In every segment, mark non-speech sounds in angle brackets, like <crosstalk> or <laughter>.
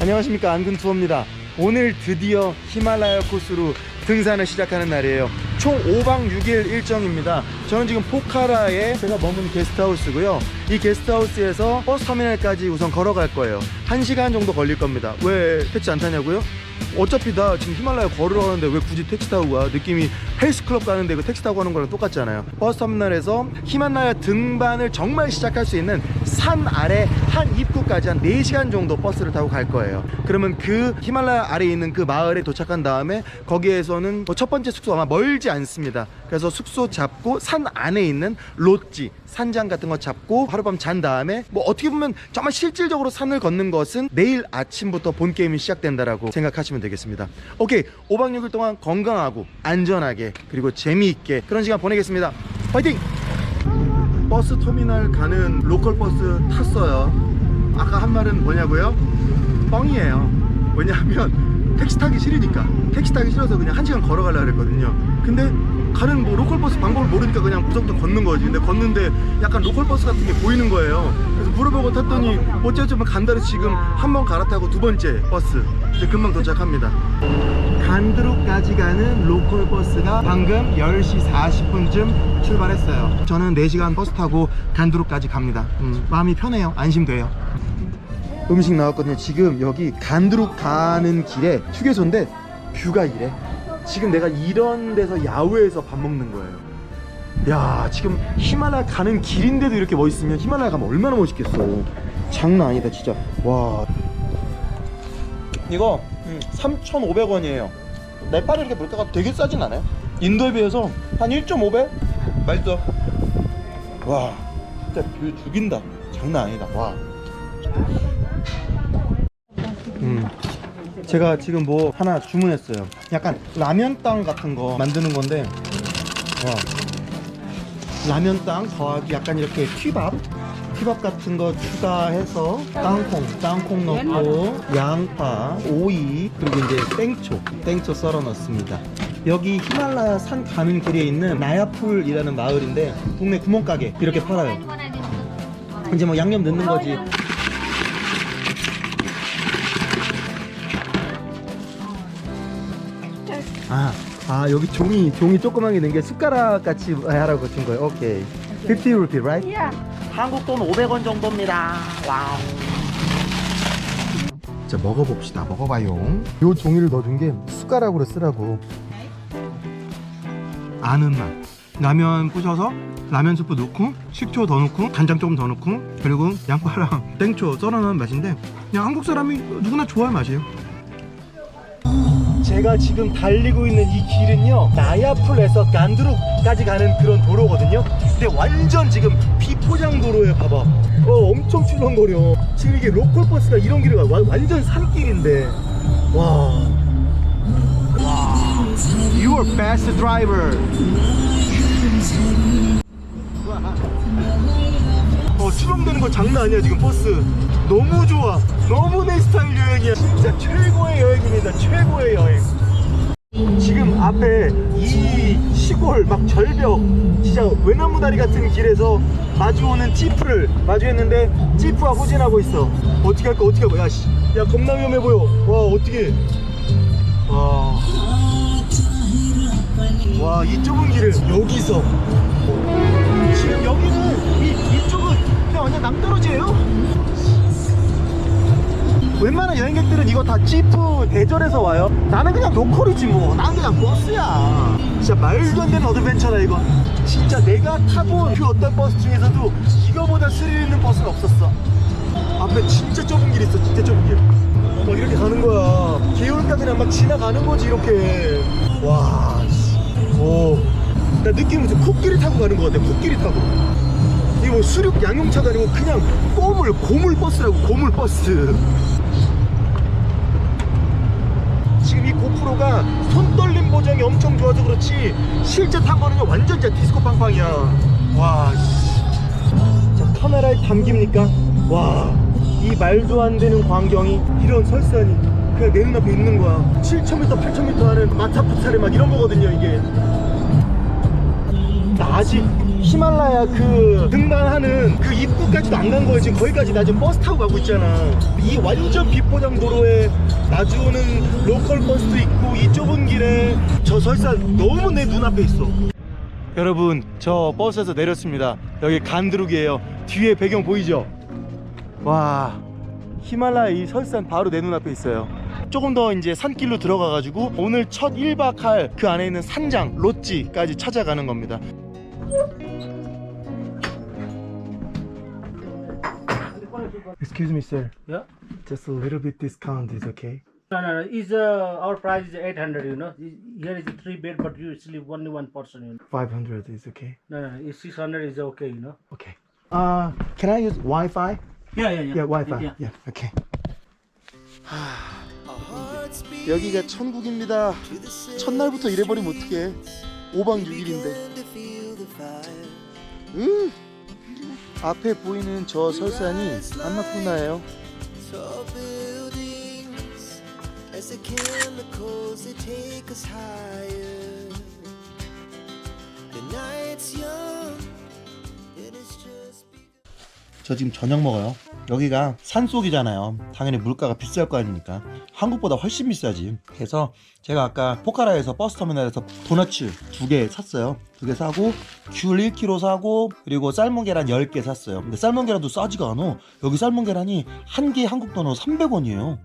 안녕하십니까 안근 투어입니다. 오늘 드디어 히말라야 코스로 등산을 시작하는 날이에요. 총 5박 6일 일정입니다. 저는 지금 포카라에 제가 머문 게스트하우스고요. 이 게스트하우스에서 버스 터미널까지 우선 걸어갈 거예요. 1시간 정도 걸릴 겁니다. 왜 택시 안 타냐고요? 어차피 나 지금 히말라야 걸으러 가는데 왜 굳이 택시 타고 가? 느낌이 헬스클럽 가는데 그 택시 타고 가는 거랑 똑같잖아요. 버스 터미널에서 히말라야 등반을 정말 시작할 수 있는 산 아래 한 입구까지 한 4시간 정도 버스를 타고 갈 거예요. 그러면 그 히말라야 아래에 있는 그 마을에 도착한 다음에 거기에서는 뭐첫 번째 숙소 아마 멀지 않습니다. 그래서 숙소 잡고 산 안에 있는 롯지, 산장 같은 거 잡고 하룻밤 잔 다음에 뭐 어떻게 보면 정말 실질적으로 산을 걷는 것은 내일 아침부터 본 게임이 시작된다라고 생각하시면 되겠습니다. 오케이. 5박 6일 동안 건강하고 안전하게 그리고 재미있게 그런 시간 보내겠습니다. 파이팅! 버스 터미널 가는 로컬 버스 탔어요. 아까 한 말은 뭐냐고요? 뻥이에요. 왜냐하면 택시 타기 싫으니까. 택시 타기 싫어서 그냥 한 시간 걸어가려고 그랬거든요. 근데 가는 뭐 로컬 버스 방법을 모르니까 그냥 무조건 걷는 거지. 근데 걷는데 약간 로컬 버스 같은 게 보이는 거예요. 물어보고 탔더니 어쩌면 간다르 지금 한 번 갈아타고 두 번째 버스. 이제 금방 도착합니다. 간드룩까지 가는 로컬 버스가 방금 10시 40분쯤 출발했어요. 저는 4시간 버스 타고 간드룩까지 갑니다. 음, 마음이 편해요. 안심돼요. 음식 나왔거든요. 지금 여기 간드룩 가는 길에 휴게소인데 뷰가 이래. 지금 내가 이런 데서 야외에서 밥 먹는 거예요. 야, 지금 히말라야 가는 길인데도 이렇게 멋있으면 히말라야 가면 얼마나 멋있겠어. 장난 아니다, 진짜. 와. 이거 3,500원이에요. 네팔에 이렇게 물가가 되게 싸진 않아요. 인도에 비해서 한 1.5배? 맛있어. 와, 진짜 뷰 죽인다. 장난 아니다. 와. 음. 제가 지금 뭐 하나 주문했어요. 약간 라면땅 같은 거 만드는 건데, 와. 라면 땅 더하기 약간 이렇게 튀밥? 튀밥 같은 거 추가해서 땅콩, 땅콩 넣고 양파, 오이, 그리고 이제 땡초, 땡초 썰어 넣습니다. 여기 히말라야 산 가는 길에 있는 나야풀이라는 마을인데 동네 구멍가게 이렇게 팔아요. 이제 뭐 양념 넣는 거지. 아, 아 여기 종이 종이 조그만 게 넣은 게 숟가락 같이 하라고 준 거예요. 오케이. 50 루피, right? Yeah. 한국 돈 500원 정도입니다. 와우. 자 먹어봅시다. 먹어봐요. 요 종이를 넣어준 게 숟가락으로 쓰라고. 아는 맛. 라면 부셔서 라면 스프 넣고 식초 더 넣고 간장 조금 더 넣고 그리고 양파랑 <laughs> 땡초 썰어놓은 맛인데 그냥 한국 사람이 누구나 좋아할 맛이에요. 제가 지금 달리고 있는 이 길은요 나야풀에서 간드룩까지 가는 그런 도로거든요. 근데 완전 지금 비포장 도로에 봐봐. 어 엄청 출렁거려. 지금 이게 로컬 버스가 이런 길을 가 와- 완전 산길인데. 와. You are fast driver 어 출렁대는 거 장난 아니야 지금 버스. 너무 좋아. 너무 내 스타일 여행이야. 진짜 최고의 여행입니다. 최고의 여행. 지금 앞에 이 시골 막 절벽 진짜 외나무 다리 같은 길에서 마주오는 지프를 마주했는데 지프가 후진하고 있어. 어떻게 할까 어떻게 할까? 야, 씨. 야 겁나 위험해 보여. 와 어떻게? 와. 와, 이 좁은 길을 여기서. 지금 여기는 이, 그냥 완전 낭떠러지예요? 웬만한 여행객들은 이거 다 지프 대절해서 와요. 나는 그냥 로컬이지 뭐. 나는 그냥 버스야. 진짜 말도 안 되는 어드벤처다 이거. 진짜 내가 타본 그 어떤 버스 중에서도 이거보다 스릴 있는 버스는 없었어. 앞에 진짜 좁은 길 있어 진짜 좁은 길막 이렇게 가는 거야. 개울가 그냥 막 지나가는 거지 이렇게. 와 씨. 오. 나 느낌은 좀 코끼리 타고 가는 거 같아 코끼리 타고 이거 뭐 수륙 양용차가 아니고 그냥 꼬물 고물 버스라고 고물 버스. 지금 이 고프로가 손떨림 보정이 엄청 좋아서 그렇지 실제 탄 거는 완전 진짜 디스코 팡팡이야. 와 씨. 자 카메라에 담깁니까? 와 이 말도 안 되는 광경이 이런 설산이 그냥 내 눈앞에 있는 거야. 7,000m 8,000m 하는 마타푸타르 막 이런 거거든요 이게. 나 아직 히말라야 그 등반하는 그 입구까지도 안 간 거예요. 지금 거기까지 나 지금 버스 타고 가고 있잖아. 이 완전 비포장 도로에 마주오는 로컬 버스도 있고 이 좁은 길에 저 설산 너무 내 눈앞에 있어. 여러분 저 버스에서 내렸습니다. 여기 간드룩이에요. 뒤에 배경 보이죠? 와 히말라야 이 설산 바로 내 눈앞에 있어요. 조금 더 이제 산길로 들어가 가지고 오늘 첫 1박 할 그 안에 있는 산장 로찌까지 찾아가는 겁니다. Excuse me, sir. Yeah. Just a little bit discount is okay. No, no, no. Is uh, our price is 800, you know. Here is a three bed, but you sleep only one person, you know. 500 is okay. No, no, no. It's 600 is okay, you know. Okay. Uh, can I use Wi-Fi? Yeah, yeah, yeah. Yeah, Wi-Fi. Yeah. Yeah, okay. 여기가 천국입니다. 첫날부터 이래버리면 어떡해. 5박 6일인데. 음. 앞에 보이는 저 설산이 just. 저 지금 저녁 먹어요. 여기가 산속이잖아요. 당연히 물가가 비쌀 거 아닙니까? 한국보다 훨씬 비싸지. 그래서 제가 아까 포카라에서 버스 터미널에서 도너츠 두 개 샀어요. 두 개 사고 귤 1kg 사고 그리고 삶은 계란 10개 샀어요. 근데 삶은 계란도 싸지가 않아. 여기 삶은 계란이 한 개 한국 돈으로 300원이에요.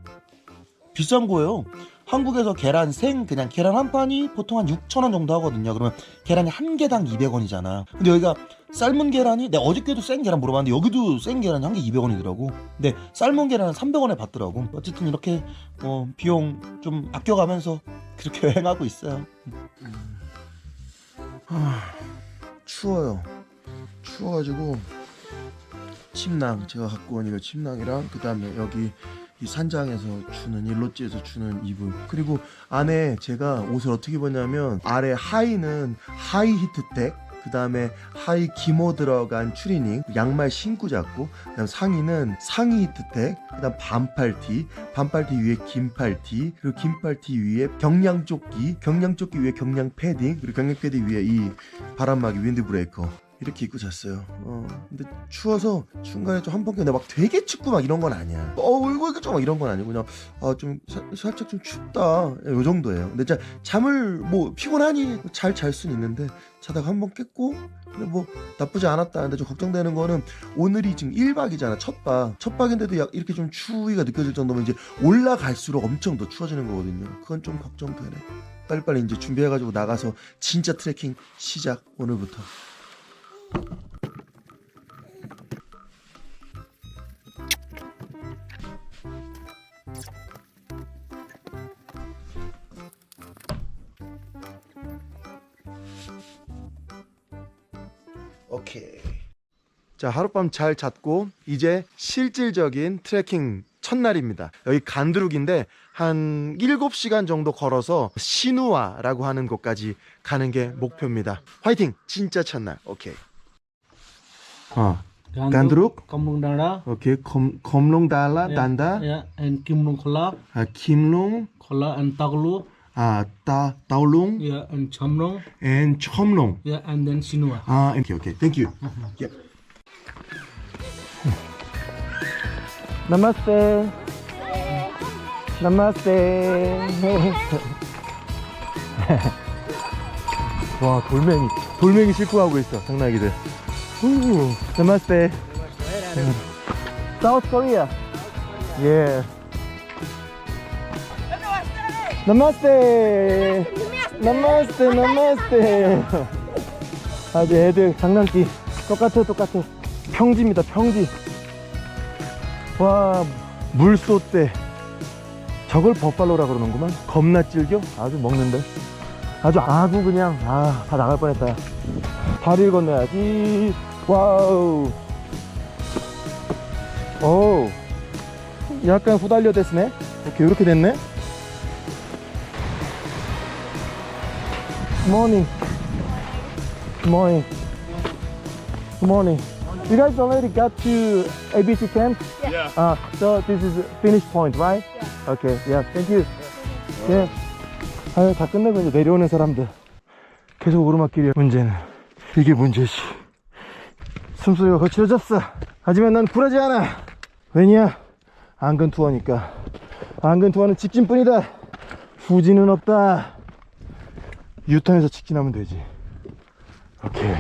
비싼 거예요. 한국에서 계란 생 그냥 계란 한 판이 보통 한 6,000원 정도 하거든요. 그러면 계란이 한 개당 200원이잖아. 근데 여기가 삶은 계란이 내가 어저께도 생 계란 물어봤는데 여기도 생 계란이 한 개 200원이더라고. 근데 삶은 계란은 300원에 받더라고. 어쨌든 이렇게 뭐 비용 좀 아껴가면서 그렇게 <laughs> 여행하고 있어요. 추워요. 추워가지고 침낭 제가 갖고 온 이거 침낭이랑 그 다음에 여기 이 산장에서 주는 일로찌에서 주는 이불 그리고 안에 제가 옷을 어떻게 입었냐면 아래 하의는 하이 히트텍 그 다음에 하이 기모 들어간 추리닝 양말 신고 잤고 그 다음 상의는 상의 히트텍 그 다음 반팔티 반팔티 위에 긴팔티 그리고 긴팔티 위에 경량조끼 경량조끼 위에 경량 패딩 그리고 경량 패딩 위에 이 바람막이 윈드 브레이커 이렇게 입고 잤어요. 어, 근데 추워서 중간에 좀 한 번 근데 막 되게 춥고 막 이런 건 아니야. 어, 이거 이거 좀막 이런 건 아니고 그냥 아, 좀 사- 살짝 좀 춥다. 요 정도예요. 근데 진짜 잠을 뭐 피곤하니 잘잘 수는 있는데 자다가 한 번 깼고 근데 뭐 나쁘지 않았다. 근데 좀 걱정되는 거는 오늘이 지금 1박이잖아. 첫 박. 첫 박인데도 약 이렇게 좀 추위가 느껴질 정도면 이제 올라갈수록 엄청 더 추워지는 거거든요. 그건 좀 걱정되네. 빨리빨리 이제 준비해가지고 나가서 진짜 트레킹 시작 오늘부터. 오케이. 자, 하룻밤 잘 잤고 이제 실질적인 트레킹 첫날입니다. 여기 간두룩인데 한 7시간 정도 걸어서 시누아라고 하는 곳까지 가는 게 목표입니다. 화이팅! 진짜 첫날. 오케이. 어. Gandruk? Kampung Dara. 오케이. 검 검롱 달라 Yeah, 단다. Yeah, and Kimlung Khola. 아, 김롱 Khola and Taglu. 아, 따 따울롱 Yeah, and Chamrong. and 첨롱. Yeah, and then Sinua. 아, 오케이, 오케이. Thank you. Yep. 나마스테. 나마스테. 와, 돌멩이. 돌멩이 싣고 가고 있어, 당나귀들. 우, 나마스테. South Korea. Yeah. 나마스테. 나마스테, 나마스테. 아주 애들 장난기 똑같아 똑같아 평지입니다 평지 와 물소대 저걸 버팔로라 그러는구만 겁나 질겨 아주 먹는데 아주 아구 그냥 아 다 나갈 뻔했다 다리를 건너야지 와우 오 약간 후달려 됐네 오케이 이렇게 됐네 Good morning. Good morning. You guys already got to ABC camp? Yeah. Uh, so this is finish point, right? Yeah. Okay. Yeah. Thank you. Yeah. 아유, 다 끝내고 이제 내려오는 사람들. 계속 오르막길이야. 문제는 이게 문제지. 숨소리가 거칠어졌어. 하지만 난 굴하지 않아. 왜냐? 안근 투어니까. 안근 투어는 직진뿐이다. 후진은 없다. 유턴해서 직진하면 되지. 오케이.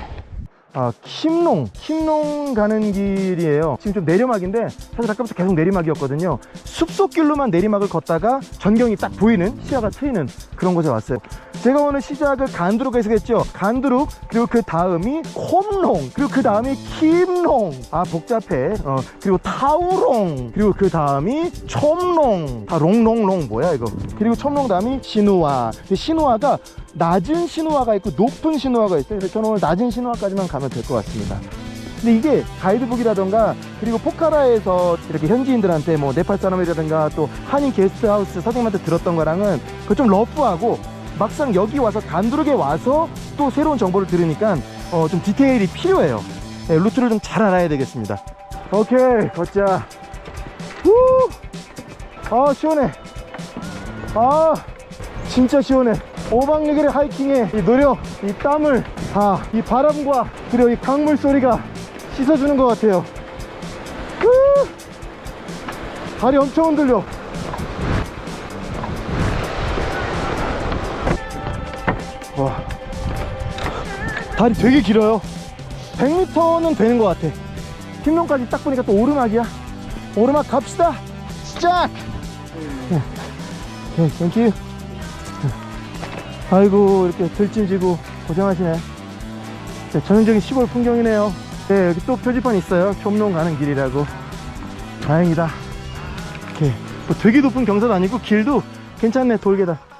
아, 킴롱. 킴롱 가는 길이에요. 지금 좀 내리막인데, 사실 아까부터 계속 내리막이었거든요. 숲속길로만 내리막을 걷다가 전경이 딱 보이는, 시야가 트이는 그런 곳에 왔어요. 제가 오늘 시작을 간두룩에서 했죠. 간두룩, 그리고 그 다음이 콤롱, 그리고 그 다음이 킴롱. 아, 복잡해. 어, 그리고 타우롱, 그리고 그 다음이 촘롱. 아, 롱롱롱 뭐야, 이거. 그리고 촘롱 다음이. 근데 시누아가 낮은 시누아가 있고 높은 시누아가 있어요. 그래서 저는 오늘 낮은 시누아까지만 가면 될 것 같습니다. 근데 이게 가이드북이라던가 그리고 포카라에서 이렇게 현지인들한테 뭐 네팔 사람이라든가 또 한인 게스트하우스 선생님한테 들었던 거랑은 그 좀 러프하고 막상 여기 와서 간두르게 와서 또 새로운 정보를 들으니까 어, 좀 디테일이 필요해요. 네, 루트를 좀 잘 알아야 되겠습니다. 오케이 걷자. 후! 아 시원해. 아 진짜 시원해. 5박 6일의 하이킹의 이 노력, 이 땀을 다 이 바람과 그리고 이 강물 소리가 씻어주는 것 같아요. 후! 다리 엄청 흔들려. 와. 다리 되게 길어요. 100m는 되는 것 같아. 김명까지 딱 보니까 또 오르막이야. 오르막 갑시다. 시작! 네. 네, 땡큐. 아이고, 이렇게 들짐지고 고생하시네. 네, 전형적인 시골 풍경이네요. 네, 여기 또 표지판 있어요. 촌농 가는 길이라고. 다행이다. 이렇게 뭐 되게 높은 경사도 아니고 길도 괜찮네, 돌계단.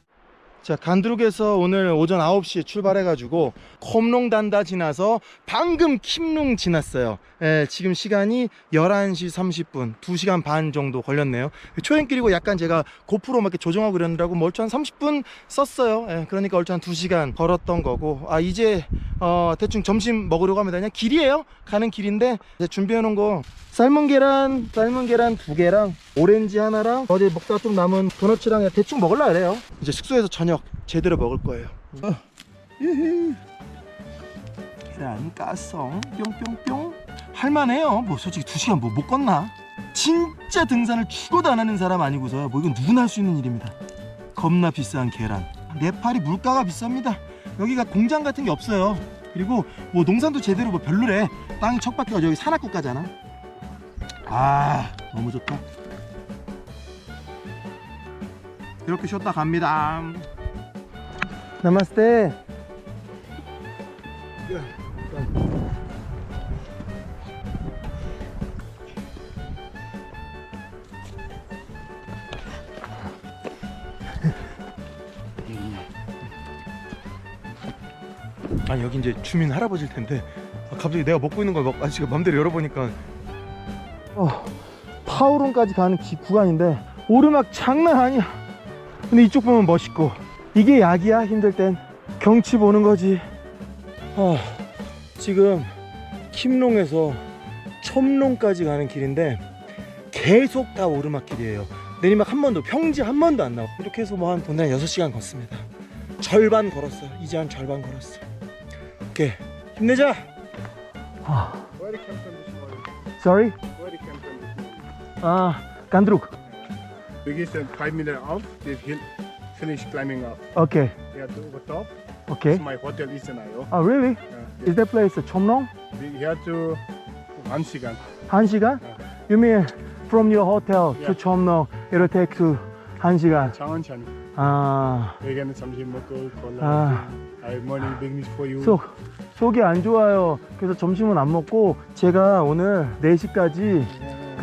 자, 간두룩에서 오늘 오전 9시에 출발해가지고 콤롱단다 지나서 방금 킴룽 지났어요. 예, 지금 시간이 11시 30분, 2시간 반 정도 걸렸네요. 초행길이고 약간 제가 고프로 막 이렇게 조정하고 그랬느라고 뭐 얼추 한 30분 썼어요. 예, 그러니까 얼추 한 2시간 걸었던 거고. 아, 이제 어, 대충 점심 먹으려고 합니다. 그냥 길이에요. 가는 길인데 준비해 놓은 거 삶은 계란, 삶은 계란 두 개랑 오렌지 하나랑 어제 먹다가 좀 남은 그냥 대충 먹을라 그래요. 이제 숙소에서 저녁 제대로 먹을 거예요. 어. 계란 가성 뿅뿅뿅 할만해요. 뭐 솔직히 두 시간 뭐 못 걷나? 진짜 등산을 죽어도 안 하는 사람 아니고서 뭐 이건 누구나 할 수 있는 일입니다. 겁나 비싼 계란. 네팔이 물가가 비쌉니다. 여기가 공장 같은 게 없어요. 그리고 뭐 농산도 제대로 뭐 별로래. 땅이 척박해가지고 여기 산악국가잖아. 아 너무 좋다. 이렇게 쉬었다 갑니다. 나마스테. 아니 여기 이제 주민 할아버지일 텐데 아, 갑자기 내가 먹고 있는 걸 막, 아, 지금 맘대로 열어보니까 어, 타오론까지 가는 기, 구간인데 오르막 장난 아니야. 근데 이쪽 보면 멋있고 이게 약이야? 힘들 땐 경치 보는 거지. 아, 지금 킴롱에서 첨롱까지 가는 길인데 계속 다 오르막길이에요. 내리막 한 번도 평지 한 번도 안 나와. 이렇게 해서 뭐한 분당 6시간 걷습니다. 절반 걸었어요. 이제 한 절반 걸었어 오케이. 힘내자! morning? Sorry? 아 간드룩 Biggest and five minutes off, they hill finish climbing up. We have to over top. 오케이 My hotel is in Ayo. 아 really? Uh, Is that place 첨롱? we have to one second. 한 시간? You mean from your hotel to Yeah. 첨롱 it'll take to 한 시간 천천히. 아 Again, 점심 먹고 콜라. 아. I morning big news for you. 속, 속이 안 좋아요 그래서 점심은 안 먹고 제가 오늘 4시까지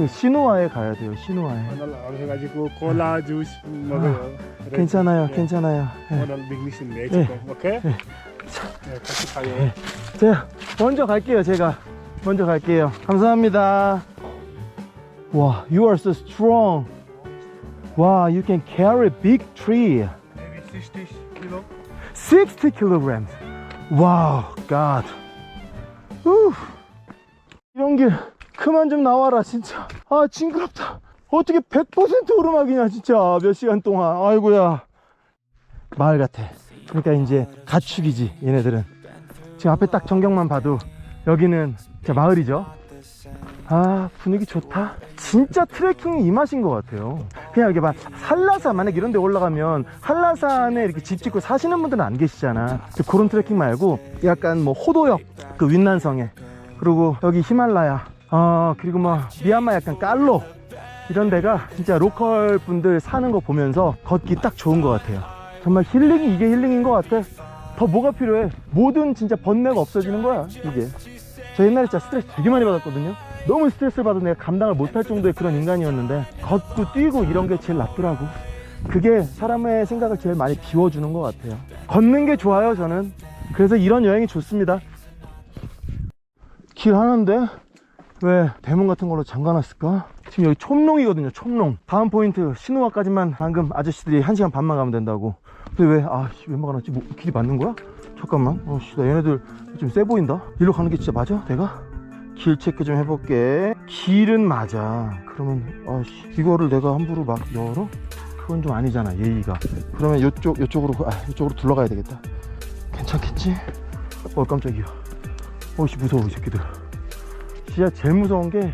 그 시누아에 가야 돼요 시누아에 오늘 와가지고 콜라 주스 먹어요. 그래. 괜찮아요 예. 괜찮아요 예. 오늘 big news 내주고, 오케이? 네, 같이 가요. 제가 먼저 갈게요 제가 먼저 갈게요 감사합니다 와 you are so strong 와 you can carry big tree Maybe 60 kilo. 60 kilograms 와우 God 후. 이런 길 그만 좀 나와라 진짜. 아 징그럽다. 어떻게 100% 오르막이냐 진짜 몇 시간 동안. 아이고야. 마을 같아. 그러니까 이제 가축이지 얘네들은. 지금 앞에 딱 전경만 봐도 여기는 자 마을이죠. 아 분위기 좋다. 진짜 트레킹이 이 맛인 것 같아요. 그냥 이렇게 막 한라산 만약 이런 데 올라가면 한라산에 이렇게 집 짓고 사시는 분들은 안 계시잖아. 그런 트레킹 말고 약간 뭐 호도역 그 윈난성에. 그리고 여기 히말라야 아 그리고 막 미얀마 약간 깔로 이런 데가 진짜 로컬 분들 사는 거 보면서 걷기 딱 좋은 것 같아요 정말 힐링이 이게 힐링인 것 같아 더 뭐가 필요해 모든 진짜 번뇌가 없어지는 거야 이게 저 옛날에 진짜 스트레스 되게 많이 받았거든요. 너무 스트레스를 받아 내가 감당을 못할 정도의 그런 인간이었는데 걷고 뛰고 이런 게 제일 낫더라고. 그게 사람의 생각을 제일 많이 비워주는 것 같아요. 걷는 게 좋아요, 저는. 그래서 이런 여행이 좋습니다. 길 하는데 왜 대문 같은 걸로 잠가놨을까? 지금 여기 촌농이거든요, 촌농. 다음 포인트 신호화까지만 방금 아저씨들이 1시간 반만 가면 된다고. 근데 왜, 아, 씨, 왜 막아놨지? 뭐, 길이 맞는 거야? 잠깐만. 어, 씨, 나 얘네들 좀 세 보인다? 일로 가는 게 진짜 맞아? 내가? 길 체크 좀 해볼게. 길은 맞아. 그러면, 아, 씨, 이거를 내가 함부로 막 열어? 그건 좀 아니잖아, 예의가. 그러면 요쪽, 요쪽으로, 아, 요쪽으로 둘러가야 되겠다. 괜찮겠지? 어, 깜짝이야. 어, 씨, 무서워, 이 새끼들. 진짜 제일 무서운 게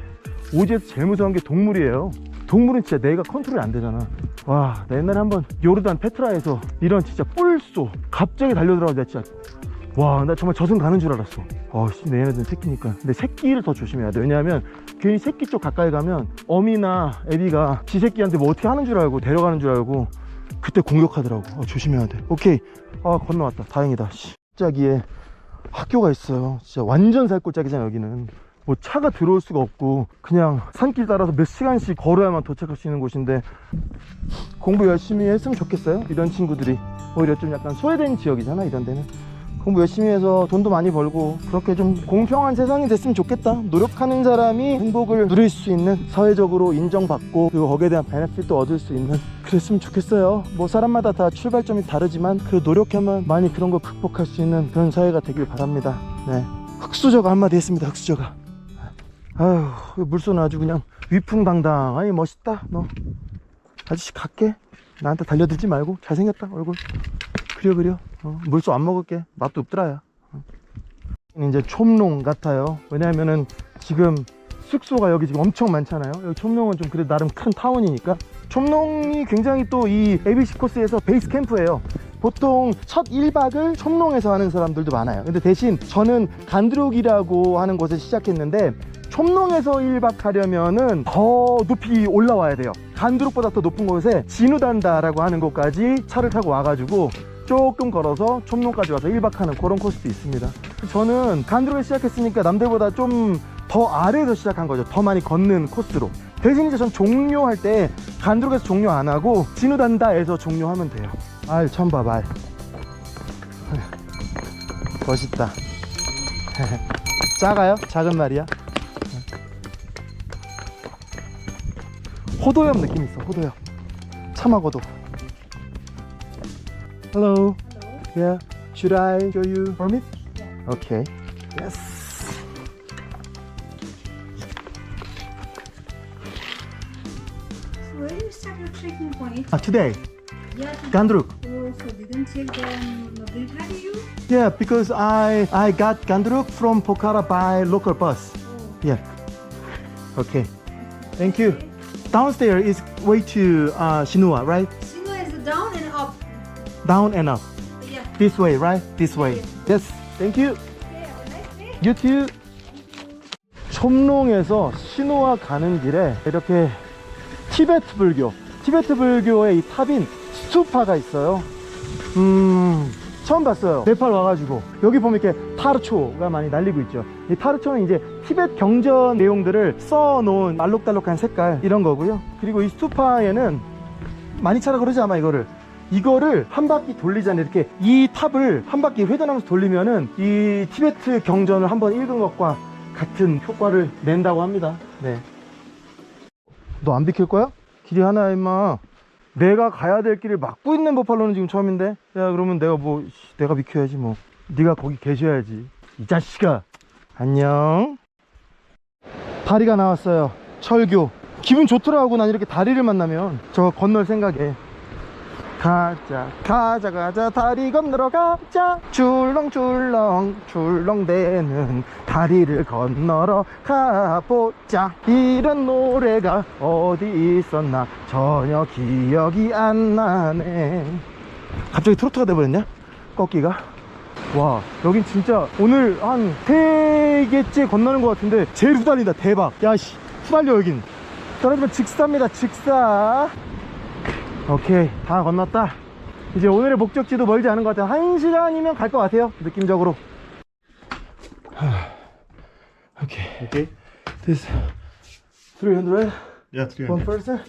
오지에서 제일 무서운 게 동물이에요 동물은 진짜 내가 컨트롤이 안 되잖아 와, 나 옛날에 한번 요르단 페트라에서 이런 진짜 뿔소 갑자기 달려들어가 내가 진짜 와, 나 정말 저승 가는 줄 알았어. 어, 씨, 내 얘네들은 새끼니까. 근데 새끼를 더 조심해야 돼. 왜냐하면 괜히 새끼 쪽 가까이 가면 어미나 애비가 지 새끼한테 뭐 어떻게 하는 줄 알고 데려가는 줄 알고 그때 공격하더라고. 어, 조심해야 돼. 오케이. 아, 건너왔다. 다행이다. 씨. 짝이에 학교가 있어요. 진짜 완전 살골짜기잖아, 여기는. 뭐 차가 들어올 수가 없고 그냥 산길 따라서 몇 시간씩 걸어야만 도착할 수 있는 곳인데 공부 열심히 했으면 좋겠어요. 이런 친구들이 오히려 좀 약간 소외된 지역이잖아 이런 데는. 공부 열심히 해서 돈도 많이 벌고 그렇게 좀 공평한 세상이 됐으면 좋겠다. 노력하는 사람이 행복을 누릴 수 있는 사회적으로 인정받고 그리고 거기에 대한 베네핏도 얻을 수 있는 그랬으면 좋겠어요. 뭐 사람마다 다 출발점이 다르지만 그 노력하면 많이 그런 걸 극복할 수 있는 그런 사회가 되길 바랍니다. 네. 흑수저가 한마디 했습니다 흑수저가 아휴 이 물소는 아주 그냥 위풍당당 아니 멋있다 너. 아저씨 갈게. 나한테 달려들지 말고. 잘생겼다 얼굴. 그려 그려. 어, 물소 안 먹을게. 맛도 없더라야. 어. 이제 촌농 같아요. 왜냐면은 지금 숙소가 여기 지금 엄청 많잖아요. 여기 촌농은 좀 그래도 나름 큰 타운이니까. 촌농이 굉장히 또 이 ABC 코스에서 베이스 캠프예요. 보통 첫 1박을 촌농에서 하는 사람들도 많아요. 근데 대신 저는 간드룩이라고 하는 곳에 시작했는데 촌농에서 1박 하려면은 더 높이 올라와야 돼요. 간드룩보다 더 높은 곳에 진우단다라고 하는 곳까지 차를 타고 와가지고 조금 걸어서 촌농까지 와서 1박 하는 그런 코스도 있습니다. 저는 간드룩에 시작했으니까 남들보다 좀 더 아래에서 시작한 거죠. 더 많이 걷는 코스로. 대신 이제 전 종료할 때 간드룩에서 종료 안 하고 진우단다에서 종료하면 돼요. 알 처음 알 <laughs> 멋있다. <laughs> 작아요? 작은 말이야? 호도역 느낌 있어 호도역 참하고도 Hello Yeah Should I show you permit? Okay Yes Where you start your trekking point? ah, Today Yeah. Gandruk Oh, so didn't check the mobility How do you? Yeah because I I got Gandruk from Pokhara by local bus Oh, Yeah Okay Thank you Downstairs is way to uh, Shinua right? single is down and up. Down and up Yeah. This way right? This way Yes Thank you Okay, have a nice day. 유튜 촌롱에서 신호와 가는 길에 이렇게 티베트 불교 티베트 불교의 이 탑인 스투파가 있어요 음 처음 봤어요. 네팔 와가지고. 여기 보면 이렇게 타르초가 많이 날리고 있죠. 이 타르초는 이제 티베트 경전 내용들을 써놓은 알록달록한 색깔 이런 거고요. 그리고 이 스투파에는 많이 차라 그러지 아마 이거를. 이거를 한 바퀴 돌리잖아요 이렇게 이 탑을 한 바퀴 회전하면서 돌리면은 이 티베트 경전을 한번 읽은 것과 같은 효과를 낸다고 합니다. 네. 너 안 비킬 거야? 길이 하나야 임마 내가 가야 될 길을 막고 있는 버팔로는 지금 처음인데 야 그러면 내가 뭐 씨, 내가 비켜야지 뭐. 네가 거기 계셔야지. 이 자식아. 안녕. 다리가 나왔어요. 철교. 기분 좋더라고 난 이렇게 다리를 만나면. 저 건널 생각에 가자 가자 가자 다리 건너러 가자. 출렁출렁 출렁대는 다리를 건너러 가보자. 이런 노래가 어디 있었나 전혀 기억이 안 나네. 갑자기 트로트가 돼버렸냐? 꺾기가? 와 여긴 진짜 오늘 한 세 개째 건너는 것 같은데 제일 후달린다 대박. 야씨 후달려 여긴. 떨어지면 직사입니다 직사 오케이 다 건넜다 이제 오늘의 목적지도 멀지 않은 것 같아요 한 시간이면 갈 것 같아요 느낌적으로 하, 오케이 Okay. this 300 Yeah, 300. one person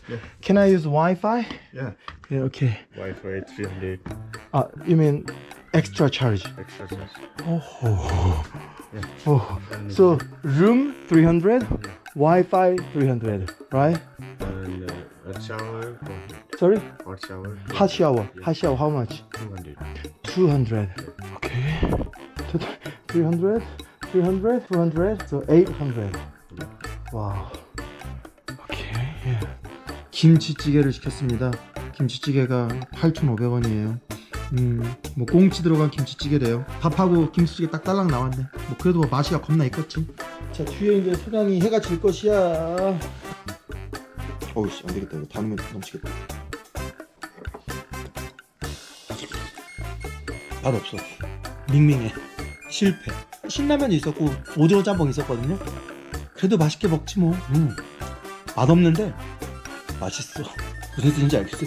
can I use Wi-Fi Yeah. yeah okay Wi-Fi 300 uh, you mean extra charge extra charge. Oh. Oh. So room 300, Wi-Fi 300, right? A shower, Sorry? hot shower, Hot shower. Hot shower how much? 200. 200. Okay. 300, 300, 200, so 800. Wow. Okay. Yeah. 김치찌개를 시켰습니다. 김치찌개가 8,500원이에요. 음, 뭐 꽁치 들어간 김치찌개래요. 밥하고 김치찌개 딱 딸랑 나왔네. 뭐 그래도 뭐 맛이가 겁나 있겠지. 자 뒤에 이제 소강이 해가 질 것이야. 어우씨 안 되겠다. 이거 담으면 넘치겠다. 맛 없어. 밍밍해. 실패. 신라면이 있었고 오징어 짬뽕 있었거든요. 그래도 맛있게 먹지 뭐. 음. 맛없는데 맛있어. 무슨 뜻인지 알겠어?